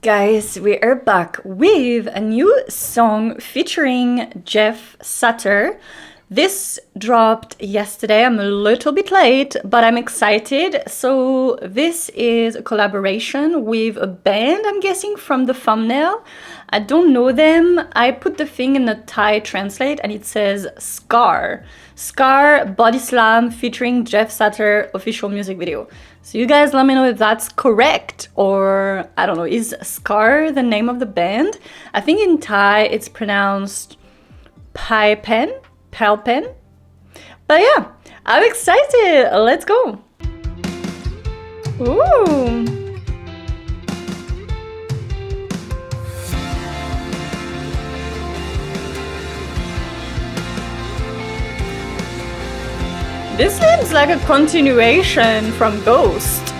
Guys, we are back with a new song featuring Jeff Sutter. This dropped yesterday. I'm a little bit late, but I'm excited. So, this is a collaboration with a band, I'm guessing, from the thumbnail. I don't know them. I put the thing in the Thai translate and it says Scar. Scar Body Slam featuring Jeff Sutter official music video. So you guys let me know if that's correct or I don't know, is Scar the name of the band? I think in Thai it's pronounced Pai Pen, Palpen. But yeah, I'm excited. Let's go. Ooh. This seems like a continuation from Ghost.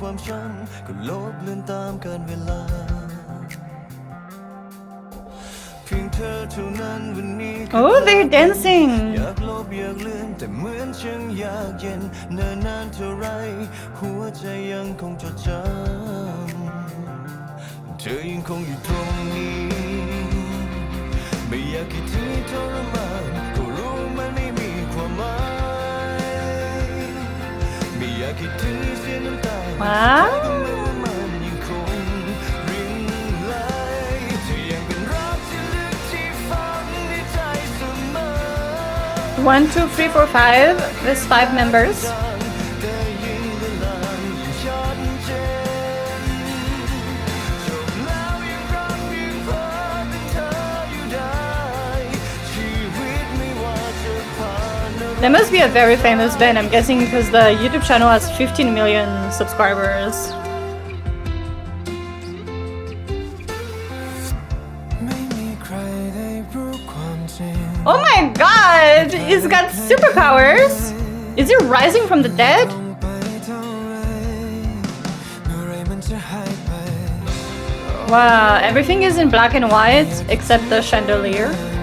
ความช้ำก็ลบเลือนตามกาลเวลา เพียงเธอเท่านั้นวันนี้คือ Oh, they're dancing. อยากลบอยากเลือนแต่เหมือนฉันอยากเย็นเนิ่นนานเท่าไร หัวใจยังคงจดจำเธอยังคงอยู่ตรงนี้ ไม่อยากให้ที่ทรมานก็รู้มันไม่มีความหมาย ไม่อยากให้ที่เสียน้ำตา ว้าว ก็เหมือนมัน There must be a very famous band, I'm guessing, because the YouTube channel has 15 million subscribers. Oh my god! He's got superpowers! Is he rising from the dead? Wow, everything is in black and white except the chandelier.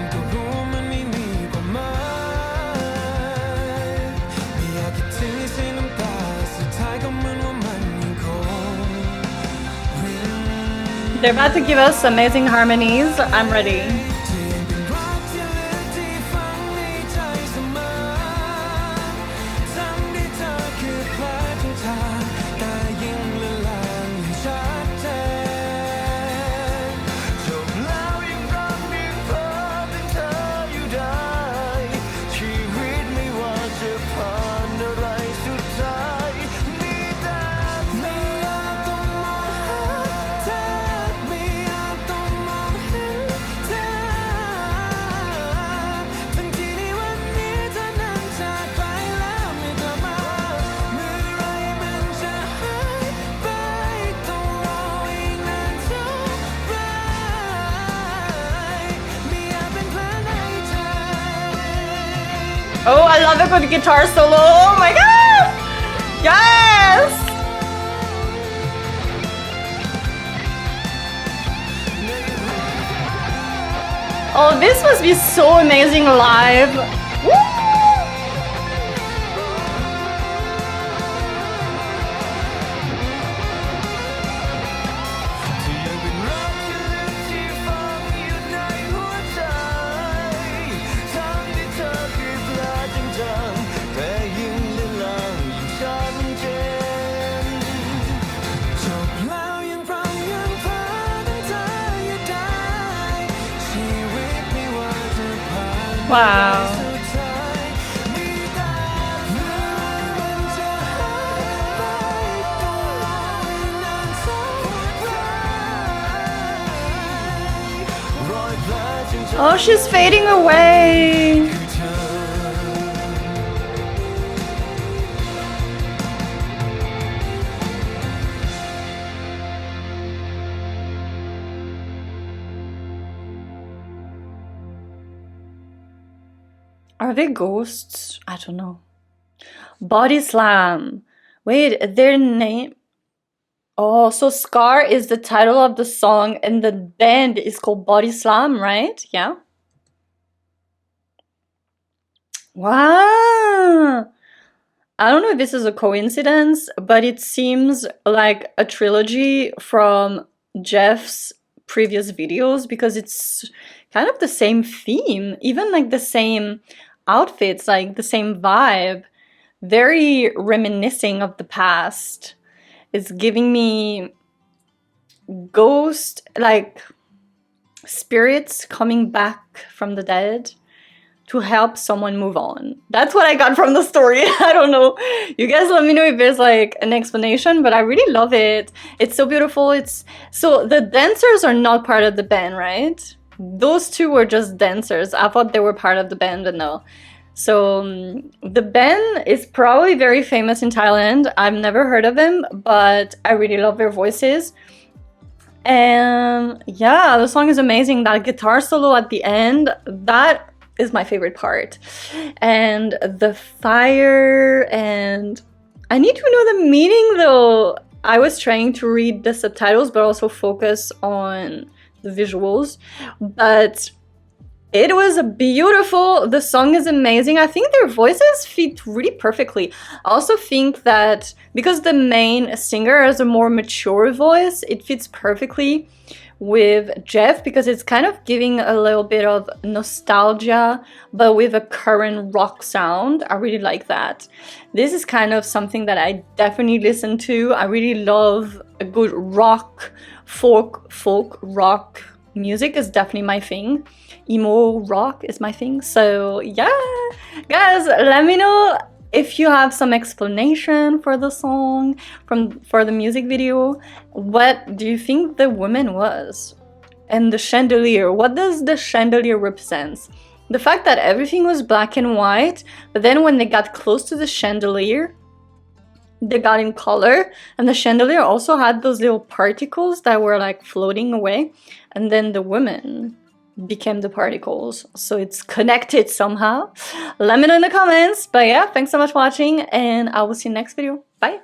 They're about to give us amazing harmonies. I'm ready. Oh, I love a good guitar solo. Oh my god! Yes! Oh, this must be so amazing live. Wow. Oh, she's fading away. Are they ghosts? I don't know. Body Slam. Wait, their name. Oh, so Scar is the title of the song, and the band is called Body Slam, right? Yeah. Wow. I don't know if this is a coincidence, but it seems like a trilogy from Jeff's previous videos because it's kind of the same theme, even like the same outfits, like the same vibe, very reminiscing of the past. It's giving me ghost like spirits coming back from the dead to help someone move on. That's what I got from the story. I don't know. You guys let me know if there's like an explanation, but I really love it. It's so beautiful. It's so the dancers are not part of the band, right? Those two were just dancers. I thought they were part of the band, but no. So um, the band is probably very famous in Thailand. I've never heard of them, but I really love their voices. And yeah, the song is amazing. That guitar solo at the end, that is my favorite part. And the fire and I need to know the meaning though. I was trying to read the subtitles but also focus on the visuals. But it was beautiful. The song is amazing. I think their voices fit really perfectly. I also think that because the main singer has a more mature voice, it fits perfectly with Jeff because it's kind of giving a little bit of nostalgia, but with a current rock sound. I really like that. This is kind of something that I definitely listen to. I really love a good rock, folk, folk, rock music is definitely my thing. Emo rock is my thing. So yeah, guys, let me know if you have some explanation for the song from for the music video what do you think the woman was? And the chandelier what does the chandelier represent? The fact that everything was black and white but then when they got close to the chandelier they got in color and the chandelier also had those little particles that were like floating away and then the woman became the particles so it's connected somehow. Let me know in the comments. But yeah thanks so much for watching and i will see you next video. Bye